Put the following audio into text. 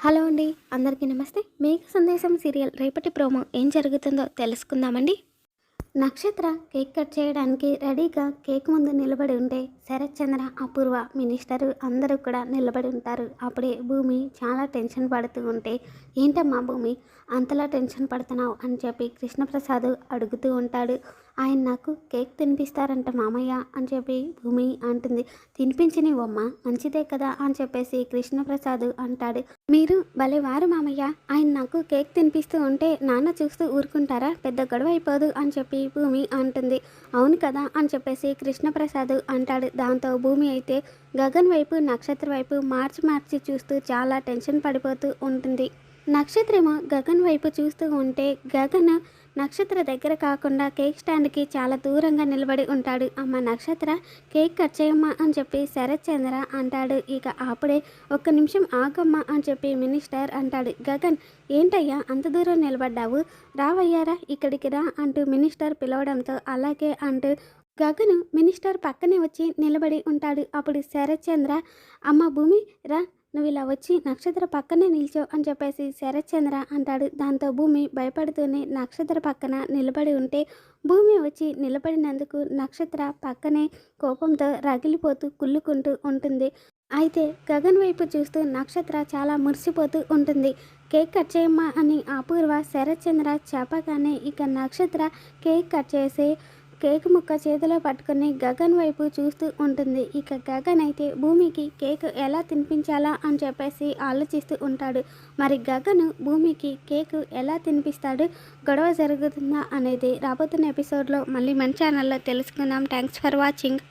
Hello అండి అందరికీ నమస్తే. మేఘ సందేశం సీరియల్ రేపటి ప్రోమో ఏం జరుగుతుందో తెలుసుకుందామండి. నక్షత్ర కేక్ కట్ చేయడానికి రెడీగా కేక్ ముందు నిలబడి ఉంటే శరత్ చంద్ర అపూర్వ మినిస్టరు అందరూ కూడా నిలబడి ఉంటారు. అప్పుడే భూమి చాలా టెన్షన్ పడుతూ ఉంటే ఏంటమ్మా భూమి అంతలా టెన్షన్ పడుతున్నావు? అని చెప్పి కృష్ణప్రసాద్ అడుగుతూ ఉంటాడు. ఆయన నాకు కేక్ తినిపిస్తారంట మామయ్య అని చెప్పి భూమి అంటుంది. తినిపించనివమ్మ మంచిదే కదా అని చెప్పేసి కృష్ణప్రసాద్ అంటాడు. మీరు భలే వారు మామయ్య. ఆయన నాకు కేక్ తినిపిస్తూ ఉంటే నాన్న చూస్తూ ఊరుకుంటారా? పెద్ద గొడవ అయిపోదు అని చెప్పి భూమి అంటుంది. అవును కదా అని చెప్పేసి కృష్ణప్రసాద్ అంటాడు. దాంతో భూమి అయితే గగన్ వైపు నక్షత్ర వైపు మార్చి మార్చి చూస్తూ చాలా టెన్షన్ పడిపోతూ ఉంటుంది. నక్షత్రము గగన్ వైపు చూస్తూ ఉంటే గగన్ నక్షత్ర దగ్గర కాకుండా కేక్ స్టాండ్కి చాలా దూరంగా నిలబడి ఉంటాడు. అమ్మ నక్షత్ర కేక్ కట్ చేయమ్మా అని చెప్పి శరత్ చంద్ర అంటాడు. ఇక అప్పుడే ఒక్క నిమిషం ఆగమ్మా అని చెప్పి మినిస్టర్ అంటాడు. గగన్ ఏంటయ్యా అంత దూరం నిలబడ్డావు? రావయ్యారా ఇక్కడికి రా అంటూ మినిస్టర్ పిలవడంతో అలాగే అంటూ గగను మినిస్టర్ పక్కనే వచ్చి నిలబడి ఉంటాడు. అప్పుడు శరత్ చంద్ర అమ్మ భూమి రా నువ్వు ఇలా వచ్చి నక్షత్ర పక్కనే నిల్చో అని చెప్పేసి శరత్చంద్ర అంటాడు. దాంతో భూమి భయపడుతూనే నక్షత్ర పక్కన నిలబడి ఉంటే భూమి వచ్చి నిలబడినందుకు నక్షత్ర పక్కనే కోపంతో రగిలిపోతూ కుళ్ళుకుంటూ ఉంటుంది. అయితే గగన్ వైపు చూస్తూ నక్షత్ర చాలా మురిసిపోతూ ఉంటుంది. కేక్ కట్ చేయమ్మా అని అపూర్వ శరత్చంద్ర చెప్పగానే ఇక నక్షత్ర కేక్ కట్ చేసి కేక్ ముక్క చేతిలో పట్టుకుని గగన్ వైపు చూస్తూ ఉంటుంది. ఇక గగన్ అయితే భూమికి కేక్ ఎలా తినిపించాలా అని చెప్పేసి ఆలోచిస్తూ ఉంటాడు. మరి గగన్ భూమికి కేక్ ఎలా తినిపిస్తాడు? గొడవ జరుగుతుందా అనేది రాబోతున్న ఎపిసోడ్లో మళ్ళీ మన ఛానల్లో తెలుసుకుందాం. Thanks for watching